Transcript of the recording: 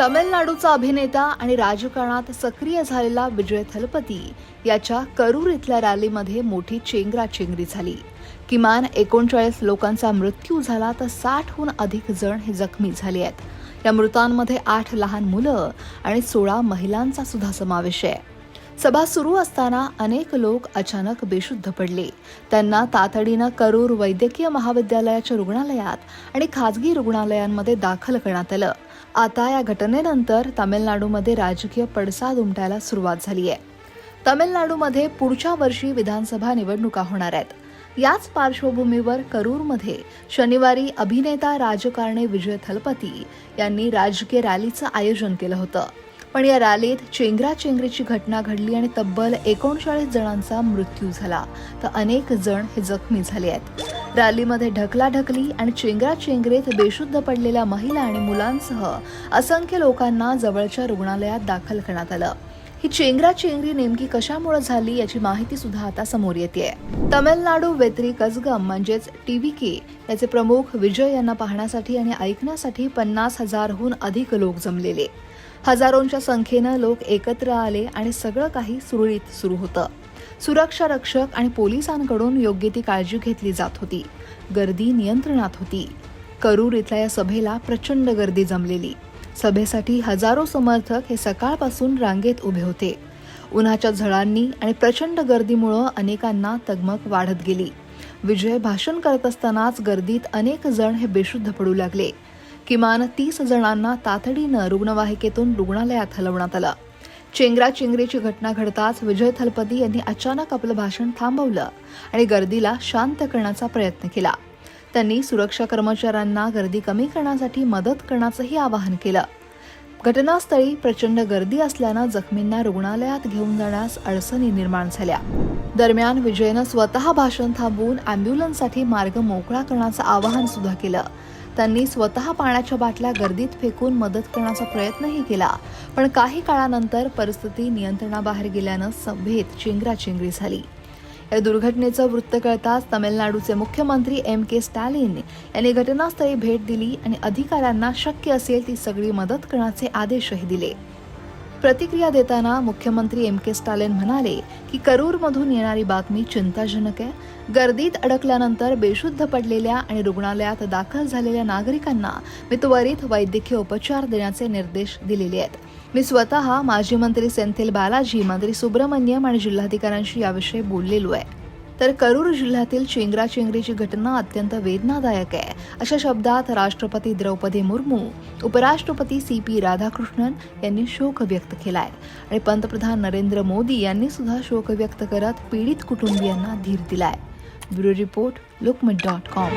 तमिळनाडूचा अभिनेता आणि राजकारणात सक्रिय झालेला विजय थलपती याच्या करूर इथल्या रॅलीमध्ये मोठी चेंगराचेंगरी झाली. किमान एकोणचाळीस लोकांचा मृत्यू झाला तर साठहून अधिक जण हे जखमी झाले आहेत. या मृतांमध्ये आठ लहान मुलं आणि सोळा महिलांचा सुद्धा समावेश आहे. सभा सुरू असताना अनेक लोक अचानक बेशुद्ध पडले. त्यांना तातडीनं करूर वैद्यकीय महाविद्यालयाच्या रुग्णालयात आणि खाजगी रुग्णालयांमध्ये दाखल करण्यात आलं. आता या घटनेनंतर तामिळनाडूमध्ये राजकीय पडसाद उमटायला सुरुवात झाली आहे. तामिळनाडूमध्ये पुढच्या वर्षी विधानसभा निवडणुका होणार आहेत. याच पार्श्वभूमीवर करूरमध्ये शनिवारी अभिनेता राजकारणी विजय थलपती यांनी राजकीय रॅलीचं आयोजन केलं होतं. पण या रॅलीत चेंगराचेंगरीची घटना घडली आणि तब्बल एकोणचाळीस जणांचा मृत्यू झाला. तर अनेक जण हे जखमी झाले आहेत. रॅलीमध्ये ढकलाढकली आणि चेंगराचेंगरीत बेशुद्ध पडलेल्या महिला आणि मुलांसह असंख्य लोकांना जवळच्या रुग्णालयात दाखल करण्यात आलं. ही चेंगराचेंगरी नेमकी कशामुळे झाली याची माहिती सुद्धा आता समोर येते तमिळनाडू वेत्री कसगम म्हणजेच टीव्हीके याचे प्रमुख विजय यांना पाहण्यासाठी आणि ऐकण्यासाठी पन्नास हजारहून अधिक लोक जमलेले. हजारोंच्या संख्येनं लोक एकत्र आले आणि सगळं काही सुरळीत सुरू होतं. सुरक्षा रक्षक आणि पोलिसांकडून योग्य ती काळजी घेतली जात होती. गर्दी नियंत्रणात होती. करूर इथल्या या सभेला प्रचंड गर्दी जमलेली. सभेसाठी हजारो समर्थक हे सकाळपासून रांगेत उभे होते. उन्हाच्या झळांनी आणि प्रचंड गर्दीमुळं अनेकांना तगमग वाढत गेली. विजय भाषण करत असतानाच गर्दीत अनेक जण हे बेशुद्ध पडू लागले. किमान तीस जणांना तातडीनं रुग्णवाहिकेतून रुग्णालयात हलवण्यात आलं. चेंगराचेंगरीची घटना घडताच विजय थलपती यांनी अचानक आपलं भाषण थांबवलं आणि गर्दीला शांत करण्याचा प्रयत्न केला. त्यांनी सुरक्षा कर्मचाऱ्यांना गर्दी कमी करण्यासाठी मदत करण्याचंही आवाहन केलं. घटनास्थळी प्रचंड गर्दी असल्यानं जखमींना रुग्णालयात घेऊन जाण्यास अडचणी निर्माण झाल्या. दरम्यान विजयनं स्वतः भाषण थांबवून अँब्युलन्ससाठी मार्ग मोकळा करण्याचं आवाहन सुद्धा केलं. त्यांनी स्वतः पाण्याच्या बाटल्या गर्दीत फेकून मदत करण्याचा प्रयत्नही केला. पण काही काळानंतर परिस्थिती नियंत्रणाबाहेर गेल्यानं सभेत चेंगराचेंगरी झाली. या दुर्घटनेचं वृत्त कळताच तमिळनाडूचे मुख्यमंत्री एम के स्टॅलिन यांनी घटनास्थळी भेट दिली आणि अधिकाऱ्यांना शक्य असेल ती सगळी मदत करण्याचे आदेशही दिले. प्रतिक्रिया देताना मुख्यमंत्री एम के स्टालिन म्हणाले की करूरमधून येणारी बातमी चिंताजनक आहे. गर्दीत अडकल्यानंतर बेशुद्ध पडलेल्या आणि रुग्णालयात दाखल झालेल्या नागरिकांना मी त्वरित वैद्यकीय उपचार देण्याचे निर्देश दिलेले आहेत. मी स्वतः माजी मंत्री सेंथिल बालाजी मंत्री सुब्रमण्यम आणि जिल्हाधिकाऱ्यांशी याविषयी बोललेलो आहे. तर करूर जिल्ह्यातील चेंगराचेंगरीची घटना अत्यंत वेदनादायक आहे. अशा शब्दात राष्ट्रपती द्रौपदी मुर्मू उपराष्ट्रपती सी पी राधाकृष्णन यांनी शोक व्यक्त केला आहे आणि पंतप्रधान नरेंद्र मोदी यांनी सुद्धा शोक व्यक्त करत पीडित कुटुंबियांना धीर दिलाय. Bureau report Lokmat dot com.